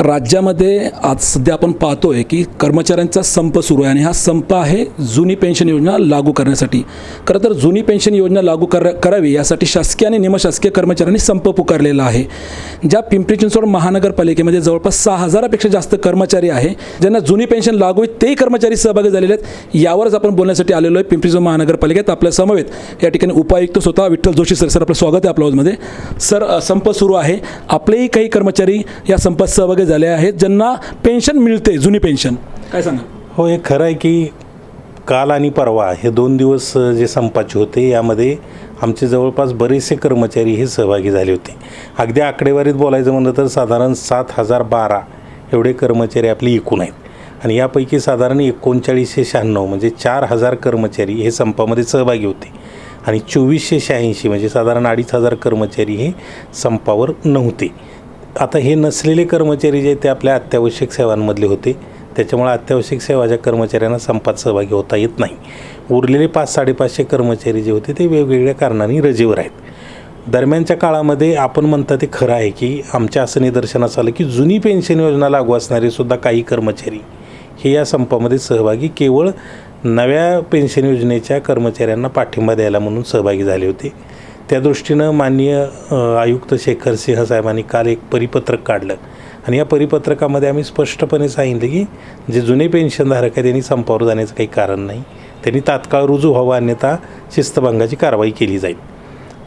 राज्यामध्ये आज सध्या आपण पाहतोय की कर्मचाऱ्यांचा संप सुरू आहे आणि हा संप आहे जुनी पेन्शन योजना लागू करण्यासाठी. खरं तर जुनी पेन्शन योजना लागू कर करावी यासाठी शासकीय आणि निमशासकीय कर्मचाऱ्यांनी संप पुकारलेला आहे. ज्या पिंपरी चिंचवड महानगरपालिकेमध्ये जवळपास सहा हजारापेक्षा जास्त कर्मचारी आहे ज्यांना जुनी पेन्शन लागू आहे तेही कर्मचारी सहभागी झालेले आहेत. यावरच आपण बोलण्यासाठी आलेलो आहे. पिंपरी चिंचवड महानगरपालिकेत आपल्या समवेत या ठिकाणी उपायुक्त स्वतः विठ्ठल जोशी सर. सर आपलं स्वागत आहे आपल्या हाऊसमध्ये सर संप सुरू आहे. आपलेही काही कर्मचारी या संपात सहभागी झाले आहेत ज्यांना पेन्शन मिळते जुनी पेन्शन काय सांगा हो हे खरं आहे की काल आणि परवा हे दोन दिवस जे संपाचे होते यामध्ये आमचे जवळपास बरेचसे कर्मचारी हे सहभागी झाले होते. अगदी आकडेवारीत बोलायचं म्हणलं तर साधारण सात हजार बारा एवढे कर्मचारी आपले एकूण आहेत. आणि यापैकी साधारण एकोणचाळीसशे शहाण्णव म्हणजे चार हजार कर्मचारी हे संपामध्ये सहभागी होते. आणि चोवीसशे शहाऐंशी म्हणजे साधारण अडीच हजार कर्मचारी हे संपावर नव्हते. आता हे नसलेले कर्मचारी जे ते आपल्या अत्यावश्यक सेवांमधले होते. त्याच्यामुळे अत्यावश्यक सेवाच्या कर्मचाऱ्यांना संपात सहभागी होता येत नाही. उरलेले पाच साडेपाचशे कर्मचारी जे होते ते वेगवेगळ्या कारणांनी रजेवर आहेत. दरम्यानच्या काळामध्ये आपण म्हणता ते खरं आहे की आमच्या असं निदर्शनास आलं की जुनी पेन्शन योजना लागू असणारे सुद्धा काही कर्मचारी हे या संपामध्ये सहभागी केवळ नव्या पेन्शन योजनेच्या कर्मचाऱ्यांना पाठिंबा द्यायला म्हणून सहभागी झाले होते. त्या दृष्टीनं माननीय आयुक्त शेखर सिंह साहेबांनी काल एक परिपत्रक काढलं. आणि या परिपत्रकामध्ये आम्ही स्पष्टपणे सांगितलं की जे जुने पेन्शनधारक आहेत त्यांनी संपावर जाण्याचं काही कारण नाही. त्यांनी तात्काळ रुजू व्हावं अन्यथा शिस्तभंगाची कारवाई केली जाईल.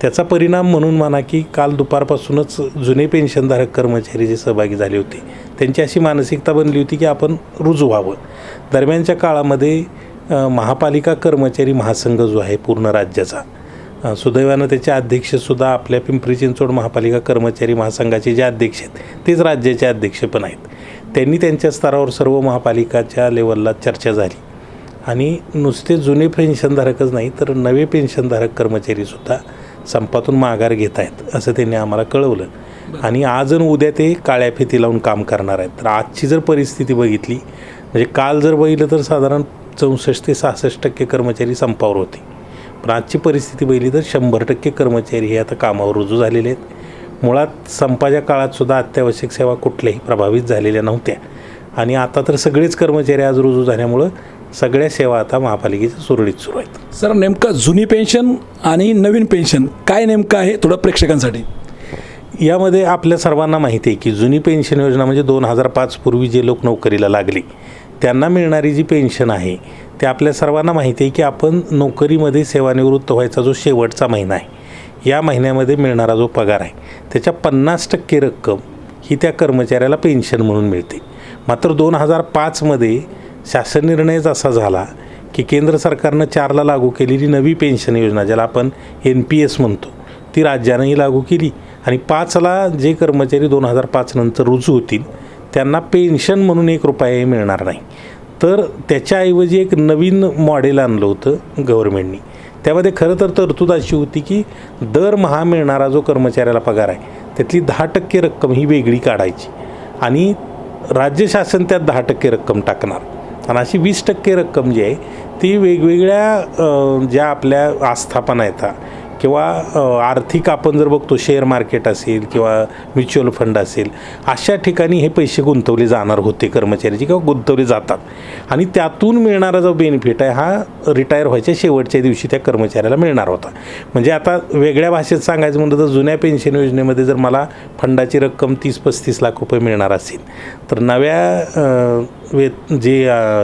त्याचा परिणाम म्हणून म्हणा की काल दुपारपासूनच जुने पेन्शनधारक कर्मचारी जे सहभागी झाले होते त्यांची अशी मानसिकता बनली होती की आपण रुजू व्हावं. दरम्यानच्या काळामध्ये महापालिका कर्मचारी महासंघ जो आहे पूर्ण राज्याचा सुदैवानं त्याचे अध्यक्षसुद्धा आपल्या पिंपरी चिंचवड महापालिका कर्मचारी महासंघाचे जे अध्यक्ष आहेत तेच राज्याचे अध्यक्ष पण आहेत. त्यांनी त्यांच्या स्तरावर सर्व महापालिकाच्या लेवलला चर्चा झाली. आणि नुसते जुने पेन्शनधारकच नाही तर नवे पेन्शनधारक कर्मचारीसुद्धा संपातून माघार घेत आहेत असं त्यांनी आम्हाला कळवलं. आणि आज आणि उद्या ते काळ्या फिती लावून काम करणार आहेत. तर आजची जर परिस्थिती बघितली म्हणजे काल जर बघितलं तर साधारण चौसष्ट ते सहासष्ट टक्के कर्मचारी संपावर होते. पण आजची परिस्थिती बघितली तर शंभर टक्के कर्मचारी हे आता कामावर रुजू झालेले आहेत. मुळात संपाच्या काळात सुद्धा अत्यावश्यक सेवा कुठल्याही प्रभावित झालेल्या नव्हत्या. आणि आता तर सगळेच कर्मचारी आज रुजू झाल्यामुळं सगळ्या सेवा आता महापालिकेच्या सुरळीत सुरू आहेत. सर नेमकं जुनी पेन्शन आणि नवीन पेन्शन काय नेमकं आहे थोडं प्रेक्षकांसाठी? यामध्ये आपल्या सर्वांना माहिती आहे की जुनी पेन्शन योजना म्हणजे दोन हजार पाच पूर्वी जे लोक नोकरीला लागले त्यांना मिळणारी जी पेन्शन आहे ते आपल्या सर्वांना माहिती आहे की आपण नोकरीमध्ये सेवानिवृत्त व्हायचा जो शेवटचा महिना आहे या महिन्यामध्ये मिळणारा जो पगार आहे त्याच्या पन्नास टक्के रक्कम ही त्या कर्मचाऱ्याला पेन्शन म्हणून मिळते. मात्र दोन हजार पाचमध्ये शासन निर्णयच असा झाला की केंद्र सरकारनं चारला लागू केलेली नवी पेन्शन योजना ज्याला आपण एन पी एस म्हणतो ती राज्यानंही लागू केली आणि पाचला जे कर्मचारी दोन हजार पाचनंतर रुजू होतील त्यांना पेन्शन म्हणून एक रुपयाही मिळणार नाही. तर त्याच्याऐवजी एक नवीन मॉडेल आणलं होतं गव्हर्मेंटनी त्यामध्ये खरं तर तरतूद अशी होती की दरमहा मिळणारा जो कर्मचाऱ्याला पगार आहे त्यातली दहा टक्के रक्कम ही वेगळी काढायची. आणि राज्य शासन त्यात दहा टक्के रक्कम टाकणार. आणि अशी वीस टक्के रक्कम जी आहे ती वेगवेगळ्या ज्या आपल्या आस्थापना येतात किंवा आर्थिक आपण जर बघतो शेअर मार्केट असेल किंवा म्युच्युअल फंड असेल अशा ठिकाणी हे पैसे गुंतवले जाणार होते कर्मचाऱ्याचे किंवा गुंतवले जातात. आणि त्यातून मिळणारा जो बेनिफिट आहे हा रिटायर व्हायच्या शेवटच्या दिवशी त्या कर्मचाऱ्याला मिळणार होता. म्हणजे आता वेगळ्या भाषेत सांगायचं म्हणलं तर जुन्या पेन्शन योजनेमध्ये जर मला फंडाची रक्कम तीस पस्तीस लाख रुपये मिळणार असेल तर नव्या अ, वे जे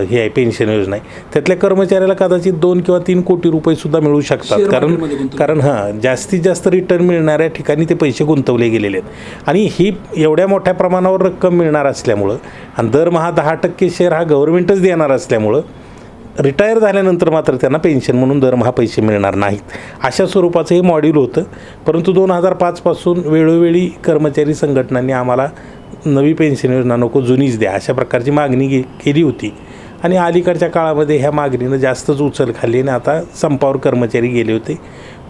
हे आहे पेन्शन योजना आहे त्यातल्या कर्मचाऱ्याला कदाचित दोन किंवा तीन कोटी रुपयेसुद्धा मिळू शकतात. कारण. कारण हां जास्तीत जास्त रिटर्न मिळणाऱ्या ठिकाणी ते पैसे गुंतवले गेलेले आहेत. आणि ही एवढ्या मोठ्या प्रमाणावर रक्कम मिळणार असल्यामुळं आणि दरमहा दहा टक्के शेअर हा गव्हर्नमेंटच देणार असल्यामुळं रिटायर झाल्यानंतर मात्र त्यांना पेन्शन म्हणून दरमहा पैसे मिळणार नाहीत. अशा स्वरूपाचं हे मॉड्यूल होतं. परंतु दोन हजार पाचपासून वेळोवेळी कर्मचारी संघटनांनी आम्हाला नवी पेन्शन योजना नको जुनीच द्या. अशा प्रकारची मागणी केली होती. आणि अलीकडच्या काळामध्ये ह्या मागणीनं जास्तच उचल खाल्ली आणि आता संपावर कर्मचारी गेले होते.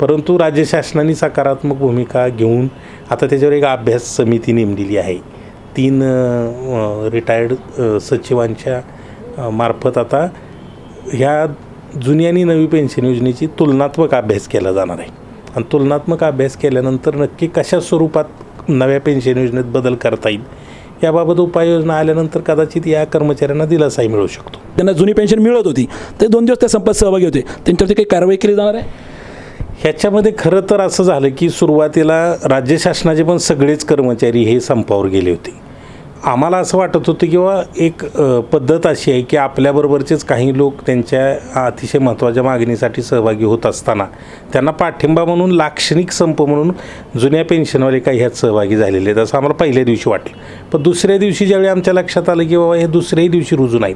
परंतु राज्य शासनाने सकारात्मक भूमिका घेऊन आता त्याच्यावर एक अभ्यास समिती नेमलेली आहे. तीन रिटायर्ड सचिवांच्या मार्फत आता ह्या जुनी आणि नवी पेन्शन योजनेची तुलनात्मक अभ्यास केला जाणार आहे. आणि तुलनात्मक अभ्यास केल्यानंतर नक्की कशा स्वरूपात नव्या पेन्शन योजनेत बदल करता येईल? याबाबत उपाययोजना आल्यानंतर कदाचित या कर्मचाऱ्यांना दिलासाही मिळू शकतो. त्यांना जुनी पेन्शन मिळत होती. ते दोन दिवस त्या संपात सहभागी होते. त्यांच्यावरती काही कारवाई केली जाणार आहे? ह्याच्यामध्ये खरं तर असं झालं की सुरुवातीला राज्य शासनाचे पण सगळेच कर्मचारी हे संपावर गेले होते. आम्हाला असं वाटत होतं किंवा एक पद्धत अशी आहे की आपल्याबरोबरचेच काही लोक त्यांच्या अतिशय महत्त्वाच्या मागणीसाठी सहभागी होत असताना त्यांना पाठिंबा म्हणून लाक्षणिक संप म्हणून जुन्या पेन्शनवाले काही ह्यात सहभागी झालेले आहेत असं आम्हाला पहिल्या दिवशी वाटलं. पण दुसऱ्या दिवशी ज्यावेळी आमच्या लक्षात आलं की बाबा हे दुसऱ्याही दिवशी रुजू नाहीत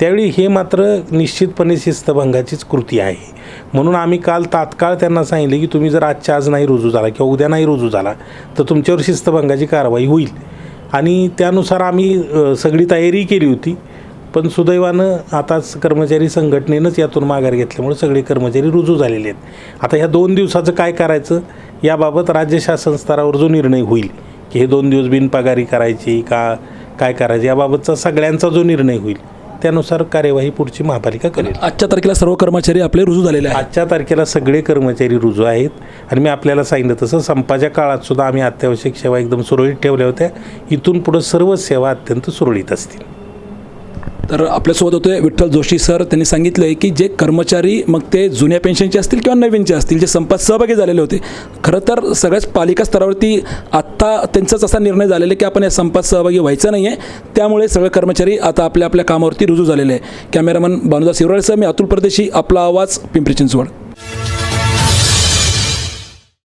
त्यावेळी हे मात्र निश्चितपणे शिस्तभंगाचीच कृती आहे. म्हणून आम्ही काल तात्काळ त्यांना सांगितले की तुम्ही जर आजच्या आज नाही रुजू झाला किंवा उद्या नाही रुजू झाला तर तुमच्यावर शिस्तभंगाची कारवाई होईल. आणि त्यानुसार आम्ही सगळी तयारी केली होती. पण सुदैवानं आताच कर्मचारी संघटनेनंच यातून माघार घेतल्यामुळे सगळे कर्मचारी रुजू झालेले आहेत. आता ह्या दोन दिवसाचं काय करायचं याबाबत राज्य शासन स्तरावर जो निर्णय होईल की हे दोन दिवस बिनपगारी करायची का काय करायचे याबाबतचा सगळ्यांचा जो निर्णय होईल त्यानुसार कार्यवाही पुढची महापालिका करेल. आजच्या तारखेला सर्व कर्मचारी आपले रुजू झालेले आहेत. आजच्या तारखेला सगळे कर्मचारी रुजू आहेत. आणि मी आपल्याला सांगितलं तसं संपाच्या काळात सुद्धा आम्ही अत्यावश्यक सेवा एकदम सुरळीत ठेवल्या होत्या. इथून पुढं सर्व सेवा अत्यंत सुरळीत असतील. तर आपल्यासोबत होते विठ्ठल जोशी सर. त्यांनी सांगितलं आहे की जे कर्मचारी मग ते जुन्या पेन्शनचे असतील किंवा नवीनचे असतील जे संपात सहभागी झालेले होते. खरं तर सगळ्याच पालिका स्तरावरती आत्ता त्यांचाच असा निर्णय झालेला आहे की आपण या संपात सहभागी व्हायचं नाही आहे त्यामुळे सगळे कर्मचारी आता आपल्या आपल्या कामावरती रुजू झालेले आहे कॅमेरामन भानुदास शिवराळसह मी अतुल परदेशी आपला आवाज पिंपरी चिंचवड.